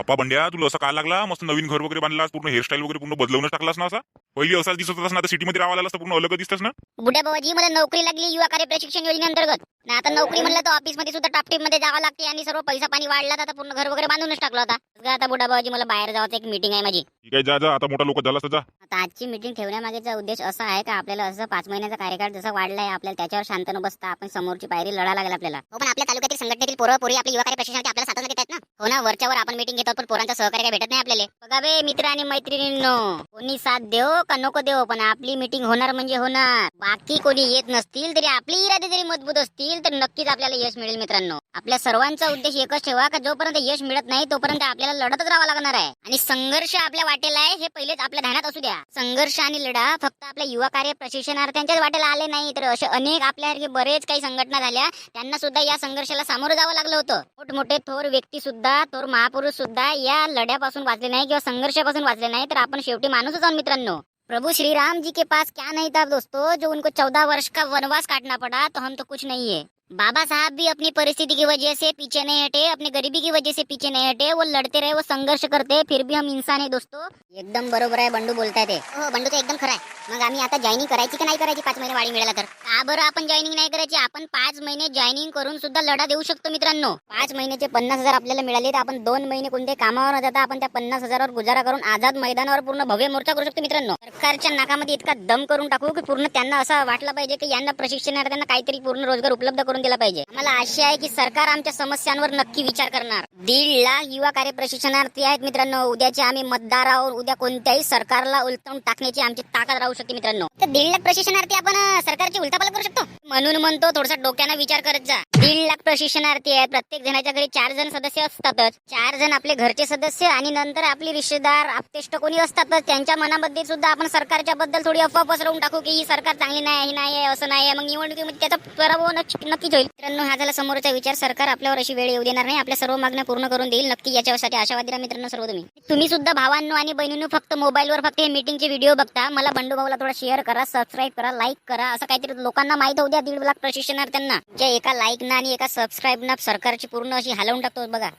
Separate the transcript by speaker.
Speaker 1: बाप्पा बंड्या तुला असं काय लागला? मस्त नवीन घर वगैरे बांधलास पूर्ण हेअरस्टाईल वगैरे पूर्ण बदलवूनच टाकलास ना असा? पहिली असाच दिसत होतास ना आता सिटीमध्ये राहायला तर पूर्ण अलग दिसतस ना?
Speaker 2: बुड्या बाबाजी मला नोकरी लागली युवा कार्य प्रशिक्षण योजनेअंतर्गत. ना आता नोकरी म्हणलं तर ऑफिसमध्ये सुद्धा टापटीपमध्ये जावं लागते आणि सर्व पैसा पाणी वाढला तर आता पूर्ण घर वगैरे बांधूनच टाकलं होता आता बुड्या बाबाजी मला बाहेर जायचं एक मीटिंग आहे माझी.
Speaker 1: ठीक आहे जा जा आता मोठा लोक झालास तर जा.
Speaker 2: आता आजची मीटिंग ठेवण्यामागेचा उद्देश असा आहे का आपल्याला असं पाच महिन्याचा कार्यकाळ जसा वाढलाय आपल्याला त्याच्यावर शांत न बसता आपण समोरची पायरी लढा लागेल आपल्याला. हो पण आपल्या तालुक्यातील संघटनेतील पोरं पोरी आपल्या युवा कार्य प्रशिक्षणासाठी आपल्याला साधन देतात हो ना वरच्यावर आपण मीटिंग घेतो पण पोरांचा सहकार्य काय भेटत नाही आपल्याला. बघा बे मित्र आणि मैत्रिणींनो कोणी साथ देव का नको देव पण आपली मीटिंग होणार म्हणजे होणार. बाकी कोणी येत नसतील तरी आपली इरादे जरी मजबूत असतील तर नक्कीच आपल्याला यश मिळेल मित्रांनो. आपल्या सर्वांचा उद्देश एकच ठेवा का जोपर्यंत यश मिळत नाही तोपर्यंत आपल्याला लढतच राहावं लागणार आहे. आणि संघर्ष आपल्या वाटेला आहे हे पहिलेच आपल्या ध्यानात असू द्या. संघर्ष आणि लढा फक्त आपल्या युवा कार्य प्रशिक्षणार्थ्यांच्याच वाटेला आले नाही तर असे अनेक आपल्यासारखे बरेच काही संघटना झाल्या. त्यांना सुद्धा या संघर्षाला सामोरं जावं लागलं होतं. मोठमोठे थोर व्यक्ती सुद्धा थोर महापुरुष सुद्धा या लढ्यापासून वाचले नाही किंवा संघर्षापासून वाचले नाही तर आपण शेवटी माणूसच आहोत मित्रांनो. प्रभु श्री राम जी के पास क्या नहीं था दोस्तों? जो उनको चौदह वर्ष का वनवास काटना पड़ा तो हम तो कुछ नहीं है। बाबा साहब भी अपनी परिस्थिति की वजह से पीछे नहीं हटे अपनी गरीबी की वजह से पीछे नहीं हटे वो लड़ते रहे वो संघर्ष करते फिर भी हम इंसान है दोस्तों। एकदम बरोबर आहे बंडू बोलताय ते। हो बंडू एकदम खरं आहे मग आम्ही आता जॉईनिंग करायची की नाही करायची? पाच महिने वाढी मिळाला तर। का बरं आपण जॉईनिंग नाही करायची? आपण पाच महिने जॉईनिंग करून सुद्धा लढा देऊ शकतो मित्रांनो। पाच महिन्याचे पन्नास हजार आपल्याला मिळाले तर आपण दोन महिने कोणत्या कामावर न जाता आपण त्या पन्नास हजारावर गुजारा करून आझाद मैदानावर पूर्ण भव्य मोर्चा करू शकतो मित्रांनो। सरकारच्या नाकामध्ये इतका दम करून टाकू की पूर्ण त्यांना असं वाटलं पाहिजे की यांना प्रशिक्षणार्थ्यांना काहीतरी पूर्ण रोजगार उपलब्ध करून दिला पाहिजे. आम्हाला आशा आहे की सरकार आमच्या समस्यांवर नक्की विचार करणार. दीड लाख युवा कार्य प्रशिक्षणार्थी आहेत मित्रांनो. उद्याचे आम्ही मतदार आहोत उद्या कोणत्याही सरकारला उलटवून टाकण्याची आमची ताकद राहू शकते मित्रांनो. तर दीड लाख प्रशिक्षणार्थी आपण सरकारची उलटापाल करू शकतो? म्हणून म्हणतो थोडासा डोक्यानं विचार करत जा. दीड लाख प्रशिक्षणार्थी आहेत. प्रत्येक जणाच्या घरी चार जण सदस्य असतातच. चार जण आपले घरचे सदस्य आणि नंतर आपले रिश्तेदार आपतेष्ट कोणी असतातच. त्यांच्या मनामध्ये सुद्धा आपण सरकारच्या बद्दल थोडी अफवा पसरवून टाकू की ही सरकार चांगली नाही ही नाही आहे, असं नाही आहे. मग निवडणुकीमध्ये म्हणजे त्याचा पराभव नक्कीच होईल. मित्रांनो हा झाला समोरचा विचार. सरकार आपल्यावर अशी वेळ येऊ देणार नाही. आपल्या सर्व मागण्या पूर्ण करून देईल. नक्की याच्यासाठी आशावादी मित्रांनो सर्व तुम्ही. तुम्ही सुद्धा भावांनो आणि बहिणींनो फक्त मोबाईलवर फक्त हे मीटिंगचे व्हिडिओ बघता. मला बंडू भाऊला थोडा शेअर करा सबस्क्राईब करा लाईक करा. असं काहीतरी लोकांना माहीत होऊ द्या. दीड लाख प्रशिक्षणार्थ्यांना. जे एका लाईक आणि एका सबस्क्राईब ना सरकारची पूर्ण अशी हलवून टाकतो बघा.